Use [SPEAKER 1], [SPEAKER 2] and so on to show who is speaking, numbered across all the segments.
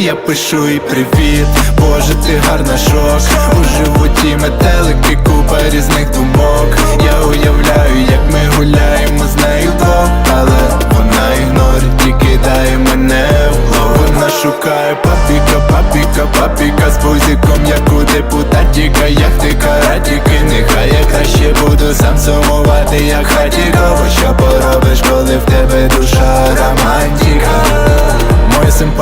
[SPEAKER 1] Я пишу і привіт, Боже, ти гарна шок. У животі метелики, купа різних думок. Я уявляю, як ми гуляємо з нею двох Але вона ігнорить і кидає мене в глоб Вона шукає папіка, папіка, папіка З бузиком, як у депутатіка. Як ти каратіки, нехай я краще буду сам сумувати, як хатіко Бо що поробиш, коли в тебе душа романтика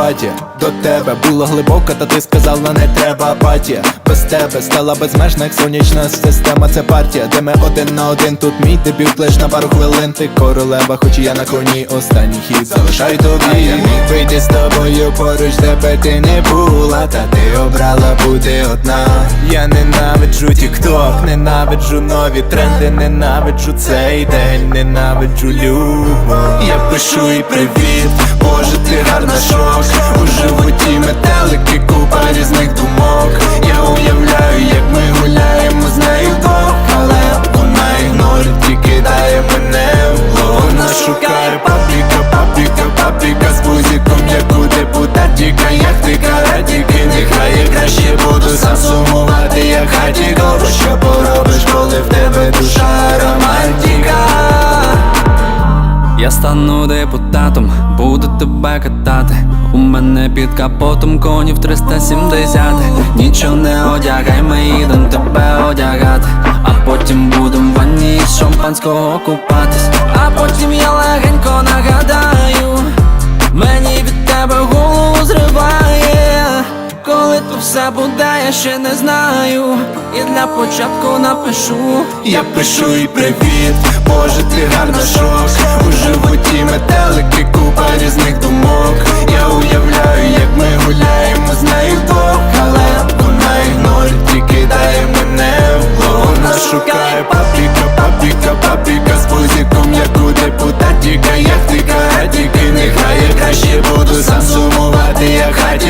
[SPEAKER 1] Моя до тебе була глибока, та ти сказала не треба апатія Без тебе стала безмежна, як сонячна система, це партія, де ми один на один, тут мій дебют лиш на пару хвилин. Ти королева, хоч я на коні, останній хід залишай тобі. Я міг вийти з тобою поруч, тебе ти не була, та ти обрала бути одна. Я ненавиджу тікток, ненавиджу нові тренди, ненавиджу цей день, ненавиджу любов. Я пишу і привіт, Боже, ти гарна шок У животі метелики, купа різних думок. Я уявляю, як ми гуляємо з нею двох Але вона ігнорить і кидає мене в глоб Вона шукає папіка, папіка, папіка З бузиком, як у депутатіка Як ти каратіки, нехай я краще буду сам сумувати, як хатіко. Бо що поробиш, коли в тебе душа романтика
[SPEAKER 2] Я стану депутатом, буду тебе катати. У мене під капотом конів
[SPEAKER 1] 370 Нічого не одягай,
[SPEAKER 2] ми їдем тебе одягати, а потім будем в ванні з шампанського купатись,
[SPEAKER 1] а потім я легенько нагадаю, мені від тебе голову зриває, коли
[SPEAKER 2] то все буде, я ще не знаю.
[SPEAKER 1] І
[SPEAKER 2] для початку напишу,
[SPEAKER 1] я пишу і привіт, Боже, ти гарна шок. У животі метелики, купа різних думок. тільки нехай я краще буду сам сумувати, я хаті